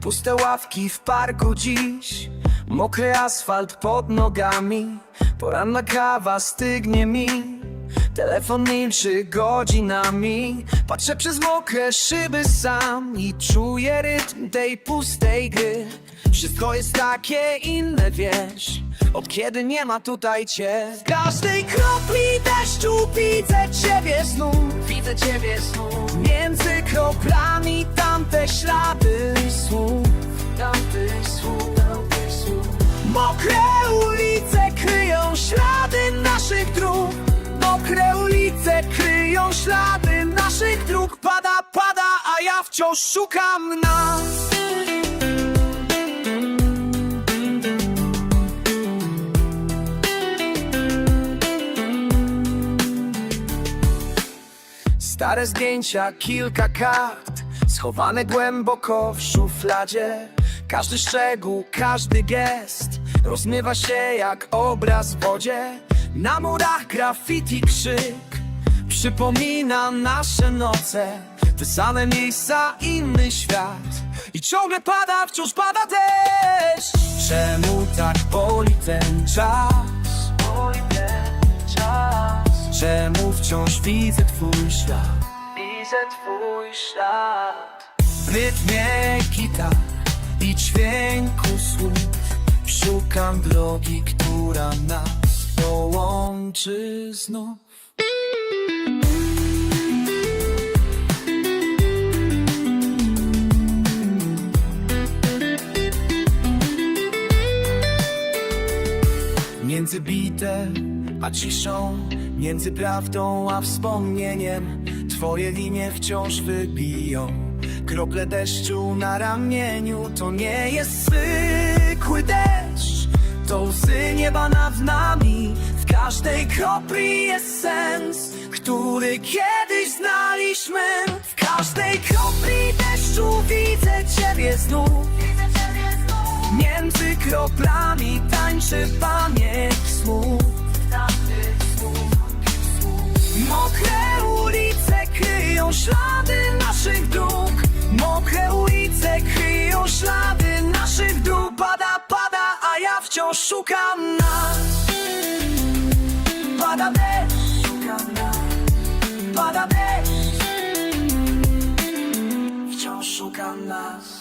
Puste ławki w parku dziś. Mokry asfalt pod nogami. Poranna kawa stygnie mi Telefon milczy godzinami. Patrzę przez mokre szyby sam I czuję rytm tej pustej gry. Wszystko jest takie inne, wiesz Od kiedy nie ma tutaj cię. W każdej kropli deszczu widzę ciebie znów Widzę ciebie znów. Między kroplami tamte ślady słów Tamtych słów, tamtych słów. Mokre kryją ślady naszych dróg Pada, pada, a ja wciąż szukam nas. Stare zdjęcia, kilka kart Schowane głęboko w szufladzie. Każdy szczegół, każdy gest Rozmywa się jak obraz w wodzie. Na murach graffiti krzyk Przypomina nasze noce Te same miejsca, inny świat I ciągle pada, wciąż pada deszcz Czemu tak boli ten czas? Boli ten czas, Czemu wciąż widzę twój ślad? widzę twój ślad. W rytmie gitar i dźwięku słów Szukam drogi, która nas połączy znów Bitem a ciszą Między prawdą a wspomnieniem. Twoje linie wciąż wybiją. Krople deszczu na ramieniu To nie jest zwykły deszcz. To łzy nieba nad nami W każdej kropli jest sens Który kiedyś znaliśmy. W każdej kropli deszczu widzę Ciebie znów. Między kroplami tańczy pamięć ślady naszych dróg. Mokre ulice kryją ślady naszych dróg. Pada, pada, a ja wciąż szukam nas. Pada deszcz, szukam nas. Pada deszcz. Wciąż szukam nas